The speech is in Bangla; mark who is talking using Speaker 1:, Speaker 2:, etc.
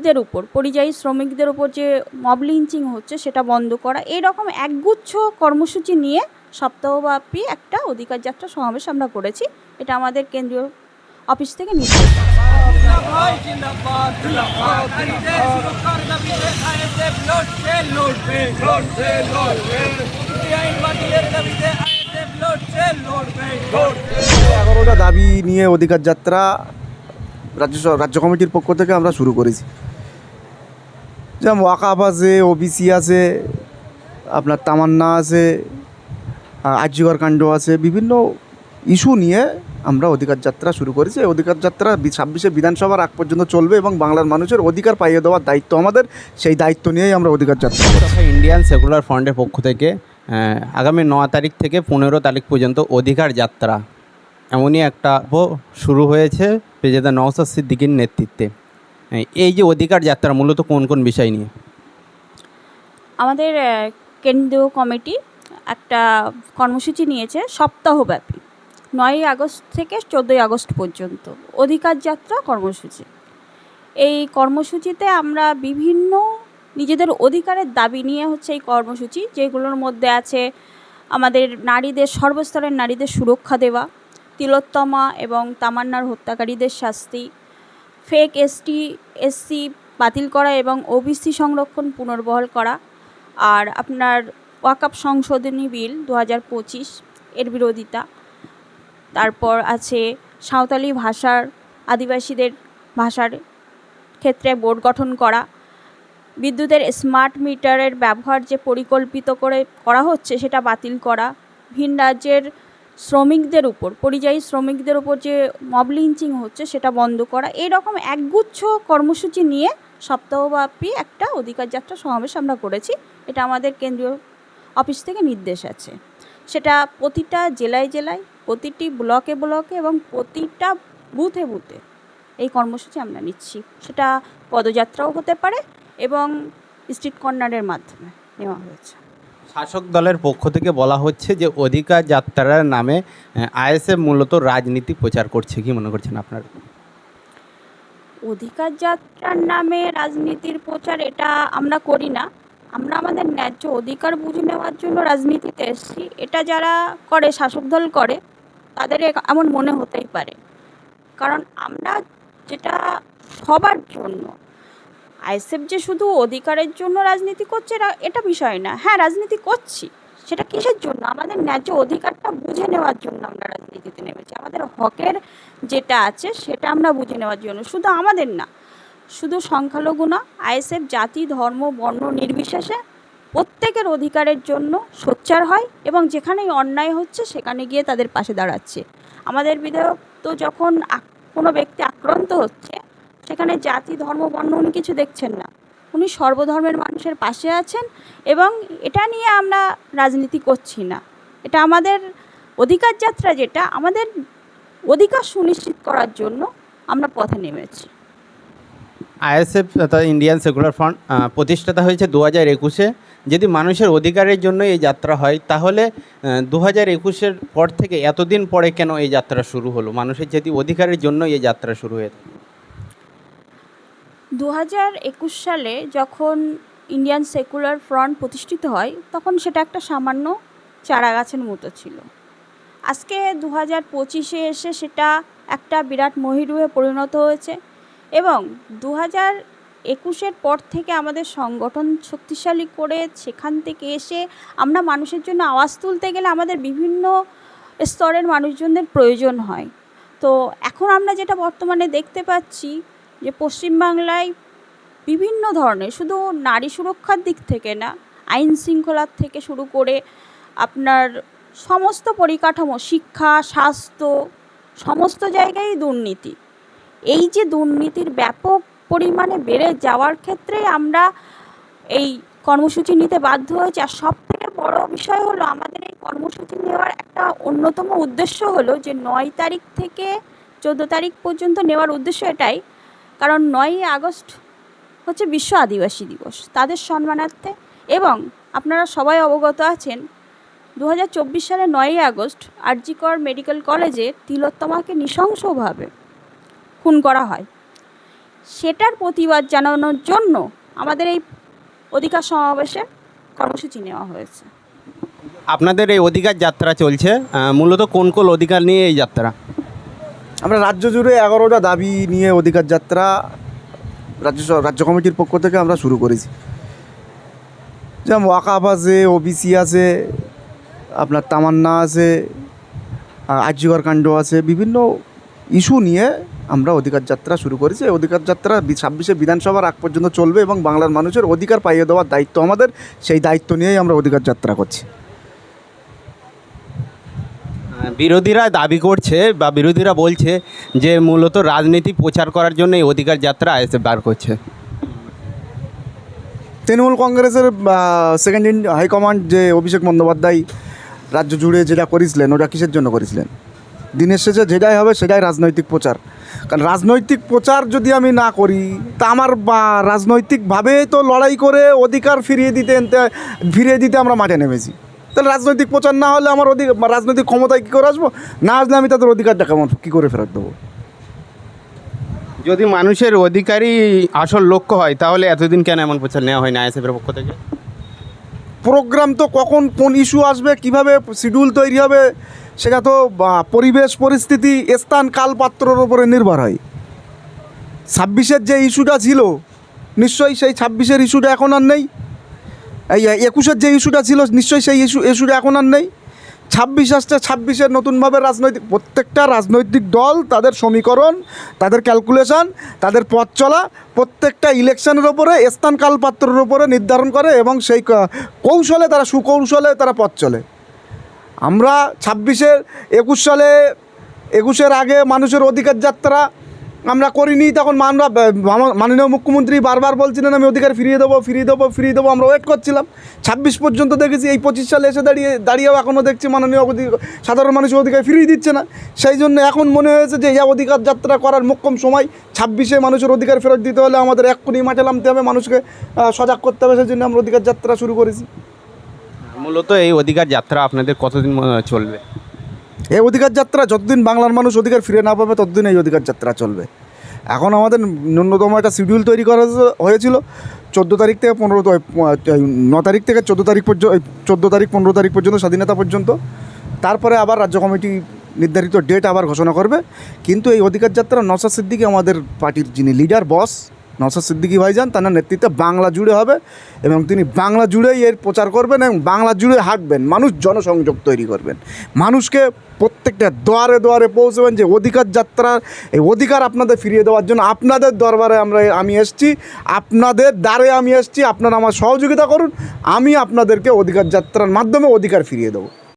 Speaker 1: শ্রমিকদের উপর, পরিযায়ী শ্রমিকদের উপর যে মব লিঞ্চিং হচ্ছে সেটা বন্ধ করা এরকম একগুচ্ছ কর্মসূচি নিয়ে সপ্তাহব্যাপী একটা অধিকার যাত্রা সমাবেশ আমরা করেছি। এটা আমাদের কেন্দ্রীয় অফিস থেকে
Speaker 2: লড়বে
Speaker 3: এগারোটা দাবি নিয়ে অধিকার যাত্রা রাজ্য রাজ্য কমিটির পক্ষ থেকে আমরা শুরু করেছি। যেমন ওয়াকাফ আছে ওবিসি আছে, আপনার তামান্না আছে আর্যিকর কাণ্ড আছে, বিভিন্ন ইস্যু নিয়ে আমরা অধিকার যাত্রা শুরু করেছি। অধিকার যাত্রা ছাব্বিশে বিধানসভার আগ পর্যন্ত চলবে এবং বাংলার মানুষের অধিকার পাইয়ে দেওয়ার দায়িত্ব আমাদের। সেই দায়িত্ব নিয়েই আমরা অধিকার যাত্রা
Speaker 4: ইন্ডিয়ান সেকুলার ফ্রন্টের পক্ষ থেকে আগামী ন তারিখ থেকে পনেরো তারিখ পর্যন্ত অধিকার যাত্রা। এমনই একটা শুরু হয়েছে পেজেদা নওসাদ সিদ্দিকির নেতৃত্বে। এই যে অধিকার যাত্রা, মূলত কোন কোন বিষয় নিয়ে?
Speaker 1: আমাদের কেন্দ্রীয় কমিটি একটা কর্মসূচি নিয়েছে সপ্তাহব্যাপী, নয়ই আগস্ট থেকে চোদ্দোই আগস্ট পর্যন্ত অধিকার যাত্রা কর্মসূচি। এই কর্মসূচিতে আমরা বিভিন্ন নিজেদের অধিকারের দাবি নিয়ে হচ্ছে এই কর্মসূচি, যেগুলোর মধ্যে আছে আমাদের নারীদের, সর্বস্তরের নারীদের সুরক্ষা দেওয়া তিলোত্তমা এবং তামান্নার হত্যাকারীদের শাস্তি, ফেক এসটি এসসি বাতিল করা এবং ওবিসি সংরক্ষণ পুনর্বহাল করা আর আপনার ওয়াকাপ সংশোধনী বিল দু হাজার পঁচিশ এর বিরোধিতা। তারপর আছে সাঁওতালি ভাষার আদিবাসীদের ভাষার ক্ষেত্রে বোর্ড গঠন করা। বিদ্যুতের স্মার্ট মিটারের ব্যবহার যে পরিকল্পিত করে করা হচ্ছে সেটা বাতিল করা। ভিন রাজ্যের শ্রমিকদের উপর, পরিযায়ী শ্রমিকদের উপর যে মব লিঞ্চিং হচ্ছে সেটা বন্ধ করা এরকম একগুচ্ছ কর্মসূচি নিয়ে সপ্তাহব্যাপী একটা অধিকার যাত্রা সমাবেশ আমরা করেছি। এটা আমাদের কেন্দ্রীয় অফিস থেকে নির্দেশ আছে। সেটা প্রতিটা জেলায় জেলায়, প্রতিটি ব্লকে ব্লকে এবং প্রতিটা বুথে বুথে এই কর্মসূচি আমরা নিচ্ছি। সেটা পদযাত্রাও হতে পারে এবং স্ট্রিট কর্নারের মাধ্যমে নেওয়া হয়েছে।
Speaker 4: শাসক দলের পক্ষ থেকে বলা হচ্ছে যে অধিকার যাত্রার নামে আইএসএফ মূলত রাজনীতি প্রচার করছে। কি মনে করছেন আপনার?
Speaker 1: অধিকার যাত্রার নামে রাজনীতির প্রচার এটা আমরা করি না। আমরা আমাদের ন্যায্য অধিকার বুঝে নেওয়ার জন্য রাজনীতিতে এসেছি। এটা যারা করে, শাসক দল করে, তাদের এমন মনে হতেই পারে। কারণ আমরা যেটা সবার জন্য আইএসএফ যে শুধু অধিকারের জন্য রাজনীতি করছে এটা- বিষয় না। হ্যাঁ রাজনীতি করছি। সেটা কিসের জন্য? আমাদের ন্যায্য অধিকারটা বুঝে নেওয়ার জন্য আমরা রাজনীতিতে নেমেছি। আমাদের হকের যেটা আছে, সেটা আমরা বুঝে নেওয়ার জন্য। শুধু আমাদের না, শুধু সংখ্যালঘু না, আইএসএফ জাতি, ধর্ম, বর্ণ নির্বিশেষে প্রত্যেকের অধিকারের জন্য সোচ্চার হয় এবং যেখানেই অন্যায় হচ্ছে, সেখানে গিয়ে তাদের পাশে দাঁড়াচ্ছে। আমাদের বিধায়ক তো যখন কোনো ব্যক্তি আক্রান্ত হচ্ছে সেখানে জাতি, ধর্ম, বর্ণ উনি কিছু দেখছেন না। উনি সর্বধর্মের মানুষের পাশে আছেন এবং এটা নিয়ে আমরা রাজনীতি করছি না। এটা আমাদের অধিকার যাত্রা যেটা, আমাদের অধিকার সুনিশ্চিত করার জন্য আমরা পথে নেমেছি।
Speaker 4: আইএসএফ তথা ইন্ডিয়ান সেকুলার ফ্রন্ট প্রতিষ্ঠাতা হয়েছে দু হাজার একুশে। যদি মানুষের অধিকারের জন্য এই যাত্রা হয়, তাহলে দু হাজার একুশের পর থেকে এতদিন পরে কেন এই যাত্রা শুরু হলো? মানুষের যদি অধিকারের জন্য এই যাত্রা শুরু হয়ে
Speaker 1: দু হাজার একুশ সালে যখন ইন্ডিয়ান সেকুলার ফ্রন্ট প্রতিষ্ঠিত হয়, তখন সেটা একটা সামান্য চারা গাছের মতো ছিল। আজকে দু হাজার পঁচিশে এসে সেটা একটা বিরাট মহিরুহে পরিণত হয়েছে এবং দু হাজার একুশের পর থেকে আমাদের সংগঠন শক্তিশালী করে সেখান থেকে এসে আমরা মানুষের জন্য আওয়াজ তুলতে গেলে আমাদের বিভিন্ন স্তরের মানুষজনদের প্রয়োজন হয়। তো এখন আমরা যেটা বর্তমানে দেখতে পাচ্ছি যে পশ্চিমবাংলায় বিভিন্ন ধরনের, শুধু নারী সুরক্ষার দিক থেকে না, আইন শৃঙ্খলার থেকে শুরু করে আপনার সমস্ত পরিকাঠামো, শিক্ষা, স্বাস্থ্য, সমস্ত জায়গায় দুর্নীতি। এই যে দুর্নীতির ব্যাপক পরিমাণে বেড়ে যাওয়ার ক্ষেত্রে আমরা এই কর্মসূচি নিতে বাধ্য হয়েছি। আর সব থেকে বড় বিষয় হলো, আমাদের এই কর্মসূচি নেওয়ার একটা অন্যতম উদ্দেশ্য হলো যে নয় তারিখ থেকে চোদ্দ তারিখ পর্যন্ত নেওয়ার উদ্দেশ্য এটাই কারণ নয়ই আগস্ট হচ্ছে বিশ্ব আদিবাসী দিবস। তাদের সম্মানার্থে এবং আপনারা সবাই অবগত আছেন দু সালের নয়ই আগস্ট আরজিকর মেডিকেল কলেজে তিলোত্তমাকে নৃশংসভাবে খুন করা হয়। সেটার প্রতিবাদ জানানোর জন্য আমাদের এই অধিকার সমাবেশে কর্মসূচি নেওয়া হয়েছে।
Speaker 4: আপনাদের এই অধিকার যাত্রা চলছে মূলত কোন কোন অধিকার নিয়ে এই যাত্রা?
Speaker 3: আমরা রাজ্য জুড়ে এগারোটা দাবি নিয়ে অধিকার যাত্রা রাজ্য রাজ্য কমিটির পক্ষ থেকে আমরা শুরু করেছি। যেমন ওয়াকাফ আছে, ওবিসি আছে, আপনার তামান্না আছে আর্যিকর কাণ্ড আছে, বিভিন্ন ইস্যু নিয়ে আমরা অধিকার যাত্রা শুরু করেছি। অধিকার যাত্রা ছাব্বিশে বিধানসভার আগ পর্যন্ত চলবে এবং বাংলার মানুষের অধিকার পাইয়ে দেওয়ার দায়িত্ব আমাদের। সেই দায়িত্ব নিয়েই আমরা অধিকার যাত্রা করছি।
Speaker 4: বিরোধীরা দাবি করছে বা বিরোধীরা বলছে যে মূলত রাজনীতি প্রচার করার জন্য এই অধিকার যাত্রা এসে বার করছে।
Speaker 3: তৃণমূল কংগ্রেসের সেকেন্ড ইন হাইকমান্ড যে অভিষেক বন্দ্যোপাধ্যায় রাজ্য জুড়ে যেটা করেছিলেন, ওটা কিসের জন্য করেছিলেন? দিনের শেষে যেটাই হবে সেটাই রাজনৈতিক প্রচার। কারণ রাজনৈতিক প্রচার যদি আমি না করি, তা আমার রাজনৈতিকভাবে তো লড়াই করে অধিকার ফিরিয়ে দিতে ফিরিয়ে দিতে আমরা মাঠে নেমেছি। তাহলে রাজনৈতিক প্রচার না হলে আমার অধিক রাজনৈতিক ক্ষমতায় কী করে আসব? না আসলে আমি তাদের অধিকারটা কেমন? কী করে ফেরত দেবো?
Speaker 4: যদি মানুষের অধিকারই আসল লক্ষ্য হয় তাহলে এতদিন কেন এমন প্রচার নেওয়া হয় না আইএসএফের পক্ষ থেকে?
Speaker 3: প্রোগ্রাম তো কখন কোন ইস্যু আসবে কীভাবে শিডিউল তৈরি হবে সেটা তো পরিবেশ পরিস্থিতি স্থান কালপাত্রর উপরে নির্ভর হয়। ছাব্বিশের যে ইস্যুটা ছিল নিশ্চয়ই সেই ছাব্বিশের ইস্যুটা এখন আর নেই। এই একুশের যে ইস্যুটা ছিল, নিশ্চয়ই সেই ইস্যু ইস্যুটা এখন আর নেই। ছাব্বিশ আসছে ছাব্বিশের নতুনভাবে রাজনৈতিক প্রত্যেকটা রাজনৈতিক দল তাদের সমীকরণ, তাদের ক্যালকুলেশন, তাদের পথ চলা, প্রত্যেকটা ইলেকশনের ওপরে, স্থান কাল পাত্রের ওপরে নির্ধারণ করে এবং সেই কৌশলে তারা সুকৌশলে তারা পথ চলে। আমরা ছাব্বিশের, একুশ সালে, একুশের আগে মানুষের অধিকার যাত্রা আমরা করিনি, তখন আমরা মাননীয় মুখ্যমন্ত্রী বারবার বলছিলেন, আমি অধিকার ফিরিয়ে দেবো ফিরিয়ে দেবো ফিরিয়ে দেবো। আমরা ওয়েট করছিলাম। ছাব্বিশ পর্যন্ত দেখেছি, এই পঁচিশ সালে এসে দাঁড়িয়ে, দাঁড়িয়েও এখনও দেখছি মাননীয় সাধারণ মানুষের অধিকার ফিরিয়ে দিচ্ছে না। সেই জন্য এখন মনে হয়েছে যে, এই অধিকার যাত্রা করার মোক্ষম সময়, ছাব্বিশে মানুষের অধিকার ফেরত দিতে হলে আমাদের এক্ষুনি মাঠে নামতে হবে, মানুষকে সজাগ করতে হবে, সেই জন্য আমরা অধিকার যাত্রা শুরু করেছি।
Speaker 4: মূলত এই অধিকার যাত্রা আপনাদের কতদিন চলবে?
Speaker 3: এই অধিকার যাত্রা, যতদিন বাংলার মানুষ অধিকার ফিরে না পাবে, ততদিন এই অধিকার যাত্রা চলবে। এখন আমাদের ন্যূনতম একটা শিডিউল তৈরি করা হয়েছিল। চোদ্দ তারিখ থেকে পনেরো ন তারিখ থেকে চোদ্দ তারিখ পর্যন্ত চোদ্দ তারিখ, পনেরো তারিখ পর্যন্ত, স্বাধীনতা পর্যন্ত। তারপরে আবার রাজ্য কমিটি নির্ধারিত ডেট আবার ঘোষণা করবে। কিন্তু এই অধিকার যাত্রা নসাদ সিদ্দিকি আমাদের পার্টির যিনি লিডার বস নসাদ সিদ্দিকি ভাইজান, তার নেতৃত্বে বাংলা জুড়ে হবে এবং তিনি বাংলা জুড়েই এর প্রচার করবেন এবং বাংলা জুড়ে হাঁটবেন। মানুষ জনসংযোগ তৈরি করবেন। মানুষকে প্রত্যেকটা দোয়ারে দোয়ারে পৌঁছবেন যে অধিকার যাত্রার, এই অধিকার আপনাদের ফিরিয়ে দেওয়ার জন্য আপনাদের দরবারে আমরা আমি এসছি। আপনাদের দ্বারে আমি এসছি। আপনারা আমার সহযোগিতা করুন। আমি আপনাদেরকে অধিকার যাত্রার মাধ্যমে অধিকার ফিরিয়ে দেবো।